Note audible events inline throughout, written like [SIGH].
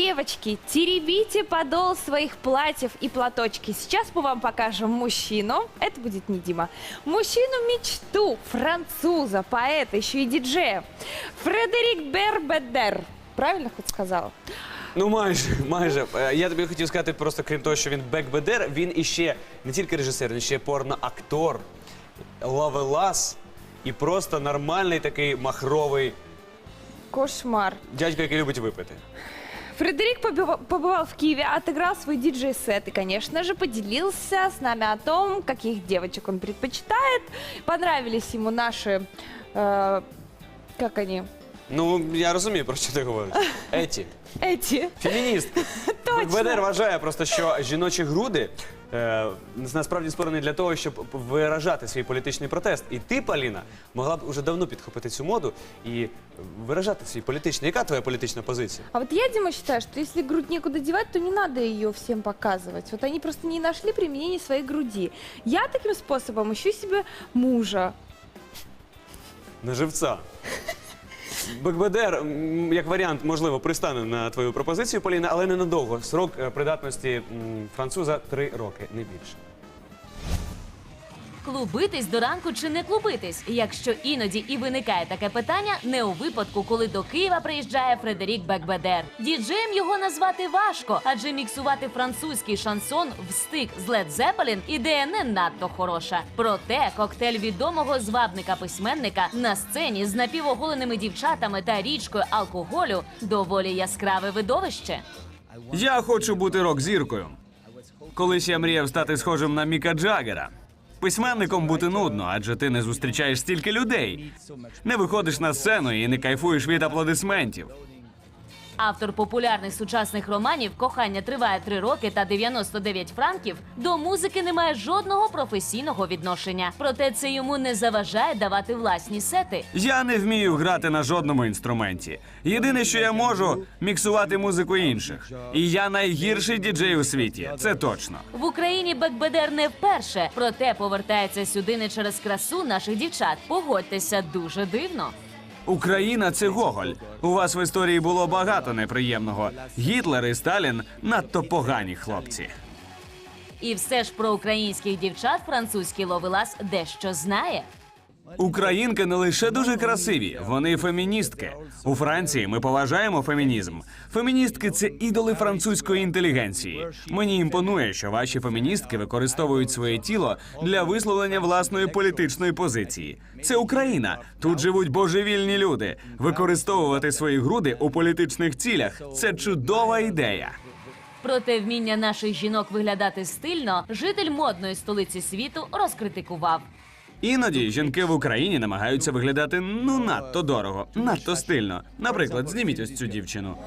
Девочки, теребите подол своих платьев и платочки. Сейчас мы вам покажем мужчину. Это будет не Дима. Мужчину-мечту, француза, поэта, еще и диджея. Фредерик Бербедер. Правильно хоть сказала? Ну, майже, майже. Е, Я тобі хотів сказати, просто крім того, що він бекбедер, він іще не тільки режисер, він ще порноактор, лавелас і просто нормальний такий махровий Кошмар. дядько, який любить випити. Фредерик побива- побывал в Киеве, отыграл свой диджей-сет и, конечно же, поделился с нами о том, каких девочек он предпочитает. Понравились ему наши... э, как они? Ну, я розумію, про що ти говориш. [LAUGHS] Еті. Эти. Фемініст. Бекбедер [LAUGHS] вважає просто, що жіночі груди е, насправді створені для того, щоб виражати свій політичний протест. І ти, Поліна, могла б уже давно підхопити цю моду і виражати свій політичний. Яка твоя політична позиція? А вот я, Дима, считаю, что если грудь некуда девать, то не надо ее всем показывать. Вот они просто не нашли применения своей груди. Я таким способом ищу себе мужа. На живця. Бекбедер, м, як варіант, можливо, пристане на твою пропозицію, Поліна, але ненадовго. Срок е, придатності француза три роки, не більше. Клубитись до ранку чи не клубитись? Якщо іноді і виникає таке питання, не у випадку, коли до Києва приїжджає Фредерік Бекбедер. Діджеєм його назвати важко, адже міксувати французький шансон в стик з Led Zeppelin ідея не надто хороша. Проте коктейль відомого звабника-письменника на сцені з напівоголеними дівчатами та річкою алкоголю доволі яскраве видовище. Я хочу бути рок-зіркою. Колись я мріяв стати схожим на Міка Джаггера. Письменником бути нудно, адже ти не зустрічаєш стільки людей. Не виходиш на сцену і не кайфуєш від аплодисментів. Автор популярних сучасних романів Кохання триває три роки та 99 франків. До музики не має жодного професійного відношення. Проте це йому не заважає давати власні сети. Я не вмію грати на жодному інструменті. Єдине, що я можу, міксувати музику інших. І я найгірший діджей у світі. Це точно. В Україні Бекбедер не вперше, проте повертається сюди не через красу наших дівчат. Погодьтеся, дуже дивно. Україна це Гоголь. У вас в історії було багато неприємного. Гітлер і Сталін надто погані хлопці. І все ж про українських дівчат французький ловелас дещо знає. Українки не лише дуже красиві, вони феміністки. У Франції ми поважаємо фемінізм. Феміністки це ідоли французької інтелігенції. Мені імпонує, що ваші феміністки використовують своє тіло для висловлення власної політичної позиції. Це Україна. Тут живуть божевільні люди. Використовувати свої груди у політичних цілях це чудова ідея. Проте вміння наших жінок виглядати стильно житель модної столиці світу розкритикував. Іноді жінки в Україні намагаються виглядати ну надто дорого, надто стильно. Наприклад, зніміть ось цю дівчину.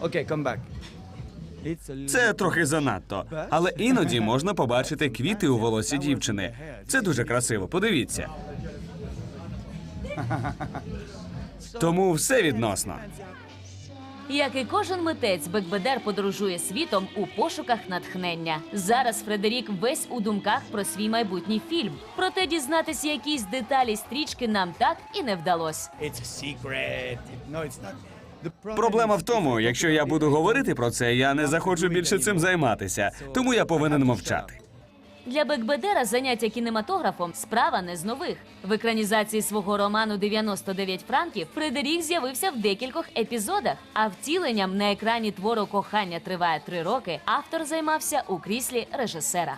Okay, come back. It's a little Це трохи занадто, але іноді можна побачити квіти у волосі дівчини. Це дуже красиво. Подивіться. Тому все відносно. Як і кожен митець, Бекбедер подорожує світом у пошуках натхнення. Зараз Фредерік весь у думках про свій майбутній фільм. Проте дізнатися якісь деталі стрічки нам так і не problem Проблема в тому, якщо я буду говорити про це, я не захочу більше цим займатися, тому я повинен мовчати. Для Бекбедера заняття кінематографом справа не з нових. В екранізації свого роману «99 франків Фредерік з'явився в декількох епізодах. А втіленням на екрані твору кохання триває три роки. Автор займався у кріслі режисера.